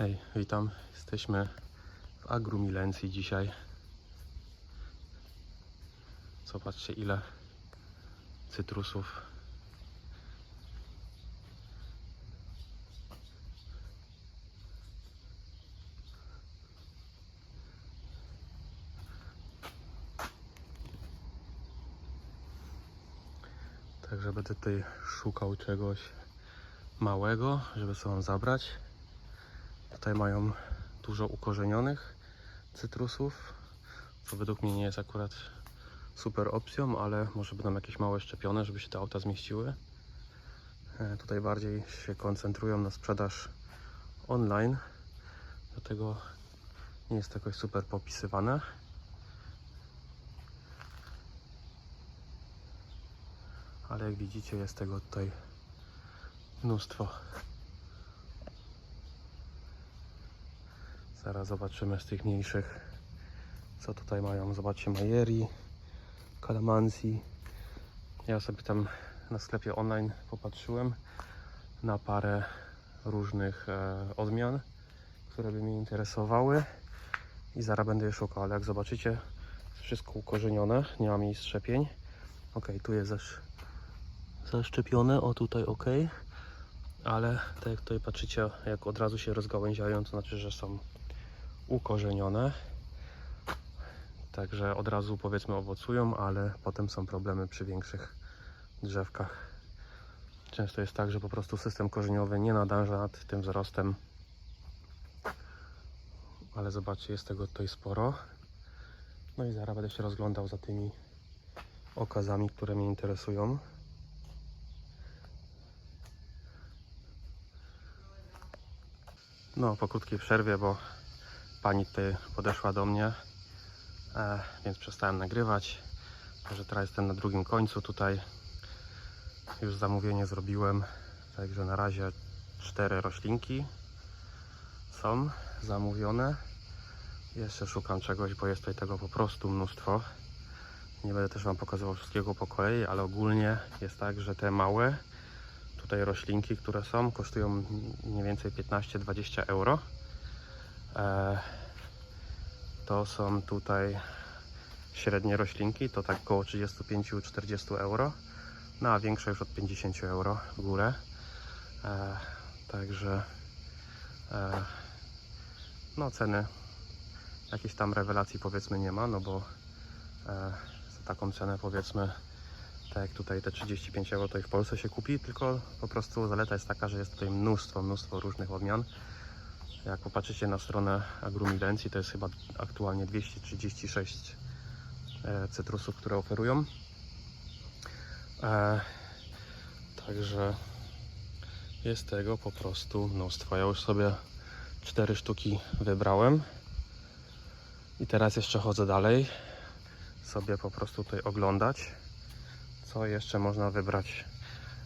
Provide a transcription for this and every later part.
Hej, witam. Jesteśmy w Agrumilencji dzisiaj. Zobaczcie ile cytrusów. Także będę tutaj szukał czegoś małego, żeby sobie zabrać. Tutaj mają dużo ukorzenionych cytrusów, co według mnie nie jest akurat super opcją, ale może będą jakieś małe szczepione, żeby się te auta zmieściły. E, Tutaj bardziej się koncentrują na sprzedaż online, dlatego nie jest to jakoś super popisywane. Ale jak widzicie jest tego tutaj mnóstwo. Zaraz zobaczymy z tych mniejszych, co tutaj mają. Zobaczcie, Majeri, Kalamansi. Ja sobie tam na sklepie online popatrzyłem na parę różnych e, odmian, które by mnie interesowały i zaraz będę je szukał, ale jak zobaczycie, wszystko ukorzenione, nie ma miejsc szczepień. Ok, tu jest zasz, zaszczepione, o tutaj ok, ale tak jak tutaj patrzycie, jak od razu się rozgałęziają, to znaczy, że są ukorzenione. Także od razu powiedzmy owocują, ale potem są problemy przy większych drzewkach. Często jest tak, że po prostu system korzeniowy nie nadąża nad tym wzrostem. Ale zobaczcie, jest tego tutaj sporo. No i zaraz będę się rozglądał za tymi okazami, które mnie interesują. No, po krótkiej przerwie, bo pani tutaj podeszła do mnie, e, więc przestałem nagrywać. Także teraz jestem na drugim końcu tutaj. Już zamówienie zrobiłem, także na razie cztery roślinki są zamówione. Jeszcze szukam czegoś, bo jest tutaj tego po prostu mnóstwo. Nie będę też Wam pokazywał wszystkiego po kolei, ale ogólnie jest tak, że te małe tutaj roślinki, które są, kosztują mniej więcej 15-20 euro. E, to są tutaj średnie roślinki, to tak około 35-40 euro. No a większe już od 50 euro w górę. E, także e, no ceny jakiejś tam rewelacji powiedzmy nie ma, no bo za taką cenę powiedzmy tak jak tutaj te 35 euro to i w Polsce się kupi, tylko po prostu zaleta jest taka, że jest tutaj mnóstwo, mnóstwo różnych odmian. Jak popatrzycie na stronę Agrumilencji, to jest chyba aktualnie 236 e, cytrusów, które oferują. E, także jest tego po prostu mnóstwo. Ja już sobie cztery sztuki wybrałem i teraz jeszcze chodzę dalej sobie po prostu tutaj oglądać co jeszcze można wybrać.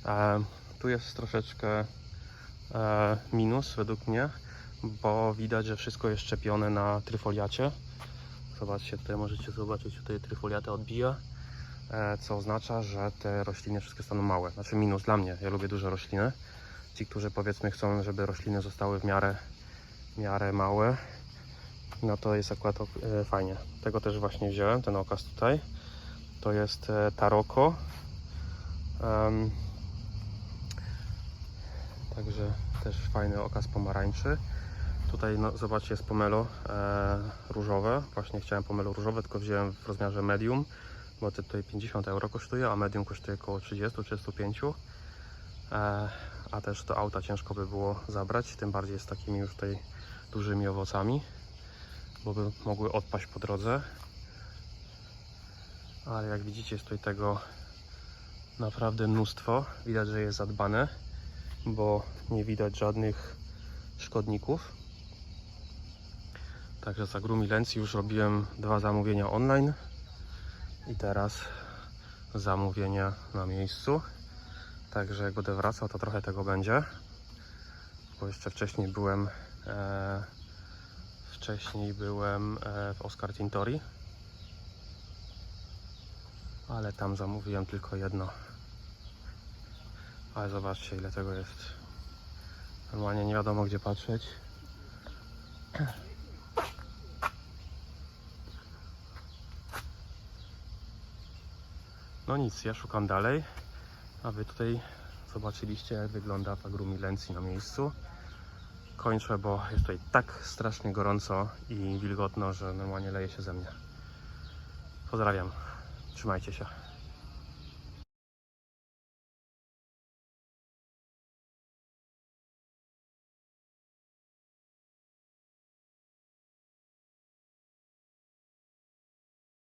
E, tu jest troszeczkę minus według mnie, bo widać, że wszystko jest szczepione na tryfoliacie. Zobaczcie, tutaj możecie zobaczyć, tutaj tryfoliatę odbija, e, co oznacza, że te rośliny wszystkie staną małe. Znaczy minus dla mnie, ja lubię duże rośliny. Ci, którzy powiedzmy chcą, żeby rośliny zostały w miarę, miarę małe, no to jest akurat e, fajnie. Tego też właśnie wziąłem, ten okaz tutaj. To jest e, Taroko. Em, także też fajny okaz pomarańczy. Tutaj no, zobaczcie jest pomelo e, różowe. Właśnie chciałem pomelo różowe, tylko wziąłem w rozmiarze medium, bo to tutaj 50 euro kosztuje, a medium kosztuje około 30-35. E, a też do auta ciężko by było zabrać, tym bardziej z takimi już tutaj dużymi owocami, bo by mogły odpaść po drodze. Ale jak widzicie jest tutaj tego naprawdę mnóstwo. Widać, że jest zadbane, bo nie widać żadnych szkodników. Także z Agrumilencji już robiłem dwa zamówienia online i teraz zamówienia na miejscu. Także jak będę wracał, to trochę tego będzie, bo jeszcze wcześniej byłem e, wcześniej byłem e, w Oscar Tintori ale tam zamówiłem tylko jedno. Ale zobaczcie ile tego jest. Normalnie nie wiadomo gdzie patrzeć. No nic, ja szukam dalej. A wy tutaj zobaczyliście jak wygląda pagru Milencji na miejscu. Kończę, bo jest tutaj tak strasznie gorąco i wilgotno, że normalnie leje się ze mnie. Pozdrawiam. Trzymajcie się.